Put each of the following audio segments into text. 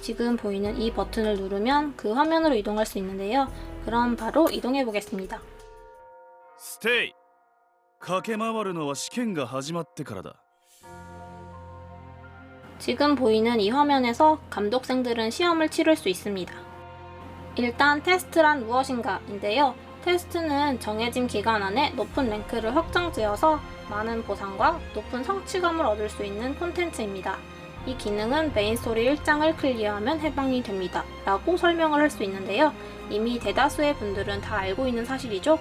지금 보이는 이 버튼을 누르면 그 화면으로 이동할 수 있는데요. 그럼 바로 이동해 보겠습니다. ステイ駆け回るのは試験が始まってからだ 지금 보이는 이 화면에서 감독생들은 시험을 치를 수 있습니다. 일단 테스트란 무엇인가인데요. 테스트는 정해진 기간 안에 높은 랭크를 확정지어서 많은 보상과 높은 성취감을 얻을 수 있는 콘텐츠입니다. 이 기능은 메인 스토리 1장을 클리어하면 해방이 됩니다. 라고 설명을 할 수 있는데요. 이미 대다수의 분들은 다 알고 있는 사실이죠?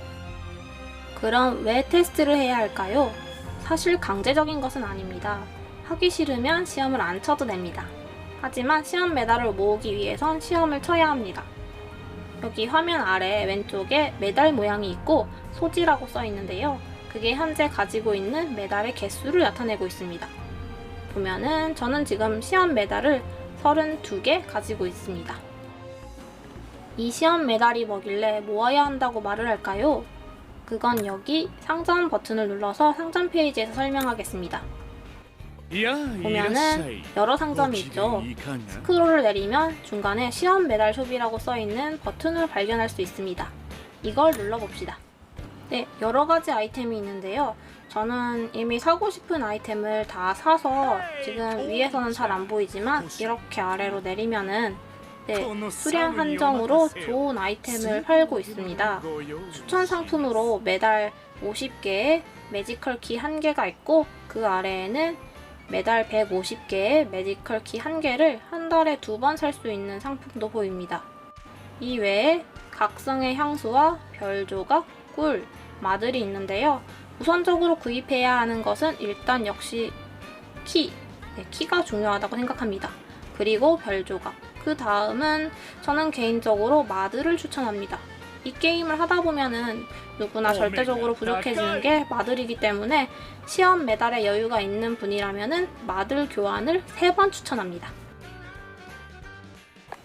그럼 왜 테스트를 해야 할까요? 사실 강제적인 것은 아닙니다. 하기 싫으면 시험을 안 쳐도 됩니다. 하지만 시험 메달을 모으기 위해선 시험을 쳐야 합니다. 여기 화면 아래 왼쪽에 메달 모양이 있고 소지라고 써 있는데요. 그게 현재 가지고 있는 메달의 개수를 나타내고 있습니다. 보면은 저는 지금 시험 메달을 32개 가지고 있습니다. 이 시험 메달이 뭐길래 모아야 한다고 말을 할까요? 그건 여기 상점 버튼을 눌러서 상점 페이지에서 설명하겠습니다. 보면은 여러 상점이 있죠. 스크롤을 내리면 중간에 시험 메달 소비라고 써있는 버튼을 발견할 수 있습니다. 이걸 눌러봅시다. 네, 여러 가지 아이템이 있는데요. 저는 이미 사고 싶은 아이템을 다 사서 지금 위에서는 잘 안 보이지만 이렇게 아래로 내리면은 네, 수량 한정으로 좋은 아이템을 팔고 있습니다. 추천 상품으로 매달 50개의 매지컬 키 1개가 있고 그 아래에는 매달 150개의 매지컬 키 1개를 한 달에 두 번 살 수 있는 상품도 보입니다. 이 외에 각성의 향수와 별 조각, 꿀, 마들이 있는데요. 우선적으로 구입해야 하는 것은 일단 역시 키, 네, 키가 중요하다고 생각합니다. 그리고 별 조각. 그 다음은 저는 개인적으로 마들을 추천합니다. 이 게임을 하다 보면은 누구나 절대적으로 부족해지는 게 마들이기 때문에 시험 메달에 여유가 있는 분이라면은 마들 교환을 3번 추천합니다.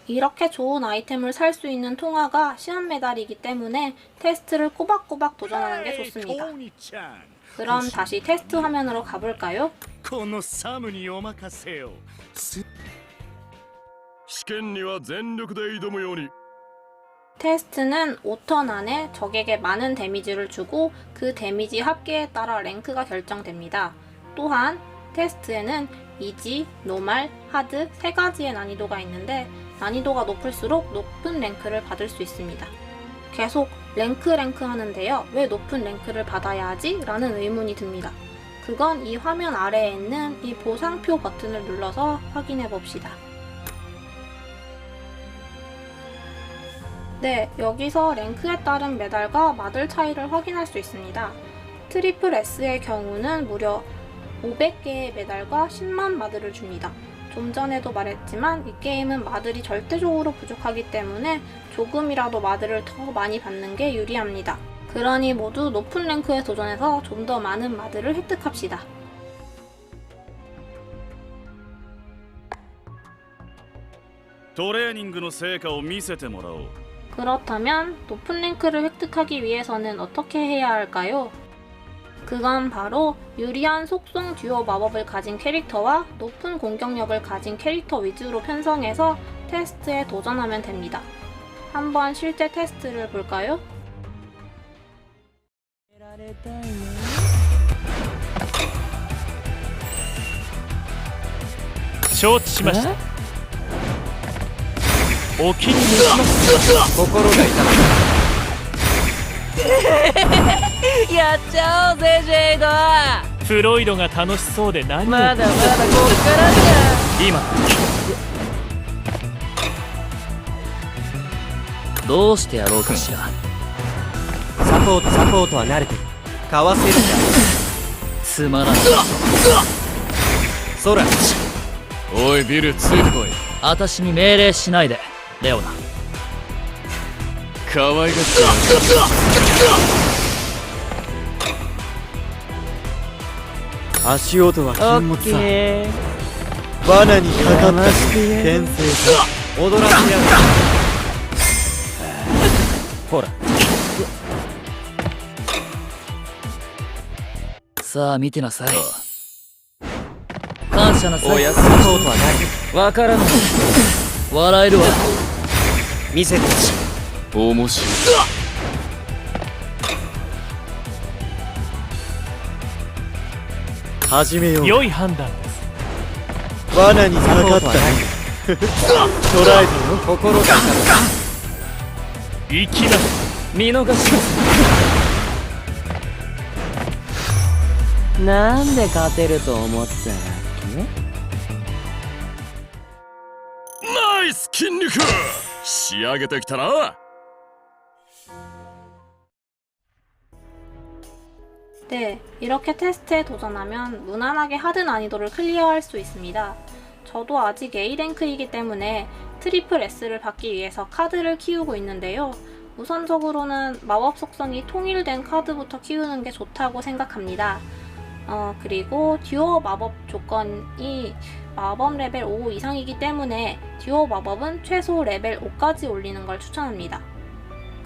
이렇게 좋은 아이템을 살 수 있는 통화가 시험 메달이기 때문에 테스트를 꼬박꼬박 도전하는 게 좋습니다. ちゃん 그럼 다시 테스트 화면으로 가볼까요? このサムにお任せを試験には全力で挑むように 테스트는 5턴 안에 적에게 많은 데미지를 주고 그 데미지 합계에 따라 랭크가 결정됩니다. 또한 테스트에는 이지, 노말, 하드 세 가지의 난이도가 있는데 난이도가 높을수록 높은 랭크를 받을 수 있습니다. 계속 랭크 랭크 하는데요. 왜 높은 랭크를 받아야 하지? 라는 의문이 듭니다. 그건 이 화면 아래에 있는 이 보상표 버튼을 눌러서 확인해 봅시다. 네, 여기서 랭크에 따른 메달과 마들 차이를 확인할 수 있습니다. 트리플 S의 경우는 무려 500개의 메달과 10만 마들을 줍니다. 좀 전에도 말했지만 이 게임은 마들이 절대적으로 부족하기 때문에 조금이라도 마들을 더 많이 받는 게 유리합니다. 그러니 모두 높은 랭크에 도전해서 좀 더 많은 마들을 획득합시다. 네, トレーニングの成果を見せてもらおう 그렇다면 높은 랭크를 획득하기 위해서는 어떻게 해야 할까요? 그건 바로 유리한 속성 듀오 마법을 가진 캐릭터와 높은 공격력을 가진 캐릭터 위주로 편성해서 테스트에 도전하면 됩니다. 한번 실제 테스트를 볼까요? 承知しましたお気に召します心が痛む やっちゃおうぜジェイドフロイドが楽しそうで何をまだまだこっからじ今。ゃどうしてやろうかしら。サポートサポートは慣れてる。かわせるじゃんつまらないそらおいビルついてこい。私に命令しないでレオナ。可愛がって足音は禁物さ。ー。罠にかかった天性さ踊らせやがるほら。さあ見てなさい。感謝なさいおやサポートはない。わからない。笑えるわ。見せてほしい。面白い始めよう。良い判断です。罠にかかった捉えたよ心が行きます。見逃します。なんで勝てると思ったわナイス筋肉！仕上げてきたな 네, 이렇게 테스트에 도전하면 무난하게 하드 난이도를 클리어할 수 있습니다. 저도 아직 A랭크이기 때문에 트리플 S를 받기 위해서 카드를 키우고 있는데요. 우선적으로는 마법 속성이 통일된 카드부터 키우는 게 좋다고 생각합니다. 어, 그리고 듀오 마법 조건이 마법 레벨 5 이상이기 때문에 듀오 마법은 최소 레벨 5까지 올리는 걸 추천합니다.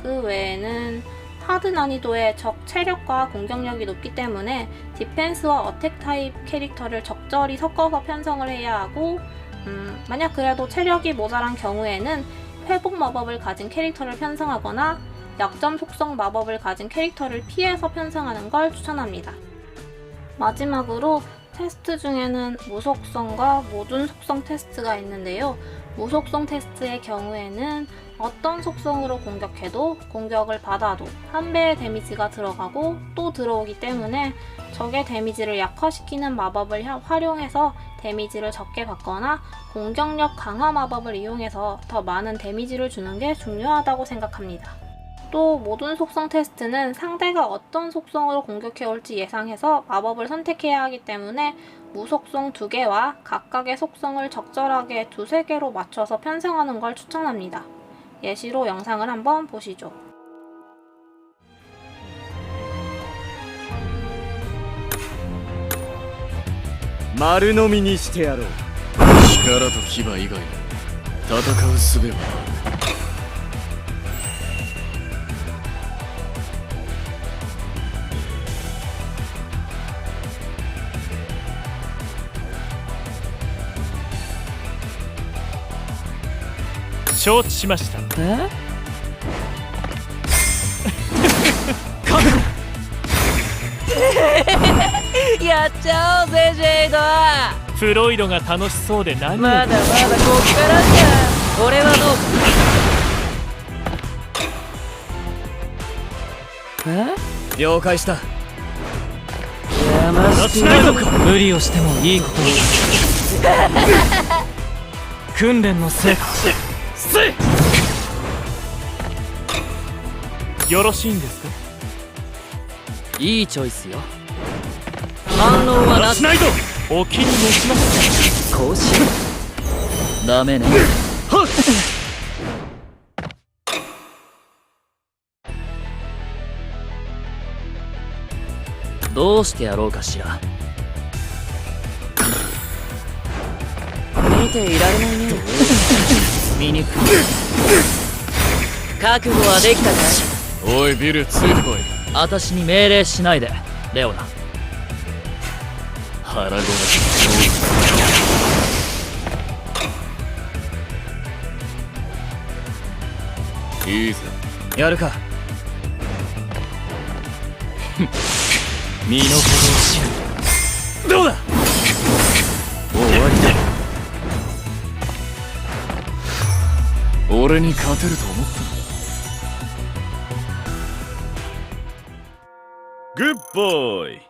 그 외에는 하드 난이도의 적 체력과 공격력이 높기 때문에 디펜스와 어택 타입 캐릭터를 적절히 섞어서 편성을 해야 하고 음, 만약 그래도 체력이 모자란 경우에는 회복 마법을 가진 캐릭터를 편성하거나 약점 속성 마법을 가진 캐릭터를 피해서 편성하는 걸 추천합니다. 마지막으로 테스트 중에는 무속성과 모든 속성 테스트가 있는데요. 무속성 테스트의 경우에는 어떤 속성으로 공격해도 공격을 받아도 한 배의 데미지가 들어가고 또 들어오기 때문에 적의 데미지를 약화시키는 마법을 하- 활용해서 데미지를 적게 받거나 공격력 강화 마법을 이용해서 더 많은 데미지를 주는 게 중요하다고 생각합니다. 또 모든 속성 테스트는 상대가 어떤 속성으로 공격해 올지 예상해서 마법을 선택해야 하기 때문에 무속성 두 개와 각각의 속성을 적절하게 두세 개로 맞춰서 편성하는 걸 추천합니다. 예시로 영상을 한번 보시죠. 丸飲みにしてやろう力と牙以外に戦う術は 承知しました。え？やっちゃおうぜジェイドフロイドが楽しそうで何まだまだこっからじゃ俺はどうえ？了解した。やましないのか。無理をしてもいいことに 訓練の成果よろしいんですか？いいチョイスよ。反応はなししないと。お気に召します。こうしようダメね。どうしてやろうかしら。見ていられないね醜い覚悟はできたかい？おいビルついてこい。私に命令しないでレオナ。腹ごなしいいぜ。やるか。身の程を知る。どうだ？俺に勝てると思ったグッボーイ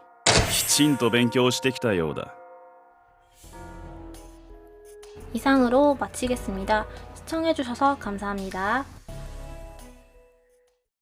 きちんと勉強してきたようだ 이상으로 마치겠습니다. 시청해주셔서 감사합니다.